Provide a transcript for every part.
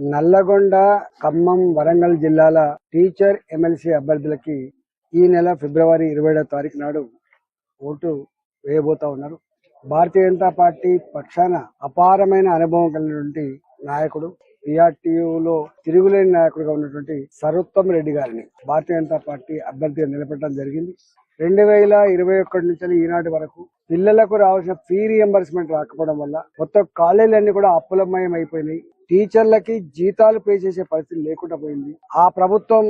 నల్లగొండ ఖమ్మం వరంగల్ జిల్లాల teacher MLC అభ్యర్థులకి ఈ నెల ఫిబ్రవరి ఇరవై తారీఖు నాడు ఓటు వేయబోతా ఉన్నారు. భారతీయ జనతా పార్టీ పక్షాన అపారమైన అనుభవం కలిగినటువంటి నాయకుడు పిఆర్టీయూలో తిరుగులేని నాయకుడిగా ఉన్నటువంటి సరోత్తమ్ రెడ్డి గారిని భారతీయ జనతా పార్టీ అభ్యర్థిగా నిలబెట్టడం జరిగింది. రెండు వేల ఇరవై ఒకటి నుంచి ఈనాటి వరకు పిల్లలకు రావాల్సిన ఫీ రియంబర్స్మెంట్ రాకపోవడం వల్ల మొత్తం కాలేజీలన్నీ కూడా అప్పులమయం అయిపోయినాయి టీచర్లకి జీతాలు పే చేసే పరిస్థితి లేకుండా పోయింది. ఆ ప్రభుత్వం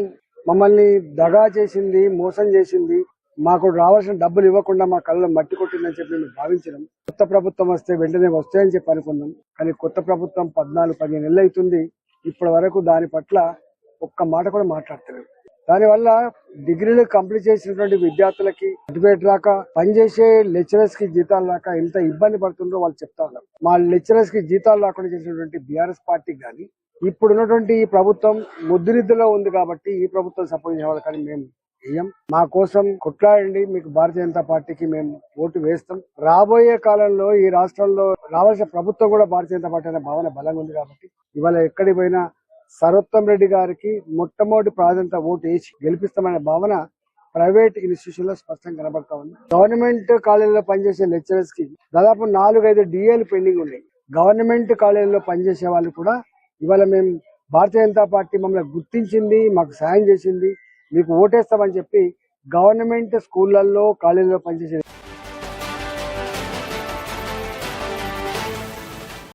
మమ్మల్ని దగా చేసింది మోసం చేసింది. మాకు రావాల్సిన డబ్బులు ఇవ్వకుండా మా కళ్ళలో మట్టి కొట్టిందని చెప్పి మేము భావించినాం. కొత్త ప్రభుత్వం వస్తే వెంటనే వస్తాయని చెప్పి అనుకున్నాం. కానీ కొత్త ప్రభుత్వం పద్నాలుగు పదిహేను నెలలు అవుతుంది. ఇప్పటి వరకు దాని పట్ల ఒక్క మాట కూడా మాట్లాడతలేదు. దానివల్ల డిగ్రీలు కంప్లీట్ చేసినటువంటి విద్యార్థులకి సర్టిఫికేట్ రాక పనిచేసే లెక్చరర్స్కి జీతాలు రాక ఎంత ఇబ్బంది పడుతుందో వాళ్ళు చెప్తా ఉన్నారు. మా లెక్చరర్స్కి జీతాలు రాకుండా చేసినటువంటి బీఆర్ఎస్ పార్టీకి కానీ ఇప్పుడు ఉన్నటువంటి ఈ ప్రభుత్వం ముద్దునిద్దులో ఉంది కాబట్టి ఈ ప్రభుత్వం సపోర్ట్ చేయాలి కానీ మేము వేయం మా కోసం కొట్లాడండి మీకు భారతీయ జనతా పార్టీకి మేము ఓటు వేస్తాం. రాబోయే కాలంలో ఈ రాష్ట్రంలో రావాల్సిన ప్రభుత్వం కూడా భారతీయ జనతా పార్టీ అనే భావన బలంగా ఉంది కాబట్టి ఇవాళ ఎక్కడికి పోయినా సర్వోత్తం రెడ్డి గారికి మొట్టమొదటి ప్రాధాన్యత ఓటు వేసి గెలిపిస్తామనే భావన ప్రైవేట్ ఇన్స్టిట్యూషన్లో స్పష్టంగా కనబడతా ఉంది. గవర్నమెంట్ కాలేజీలో పనిచేసే లెక్చరర్స్కి దాదాపు నాలుగైదు డిఏలు పెండింగ్ ఉన్నాయి. గవర్నమెంట్ కాలేజీలో పనిచేసే వాళ్ళు కూడా ఇవాళ మేము భారతీయ జనతా పార్టీ మమ్మల్ని గుర్తించింది మాకు సాయం చేసింది మీకు ఓటేస్తామని చెప్పి గవర్నమెంట్ స్కూళ్ళలో కాలేజీలో పనిచేసే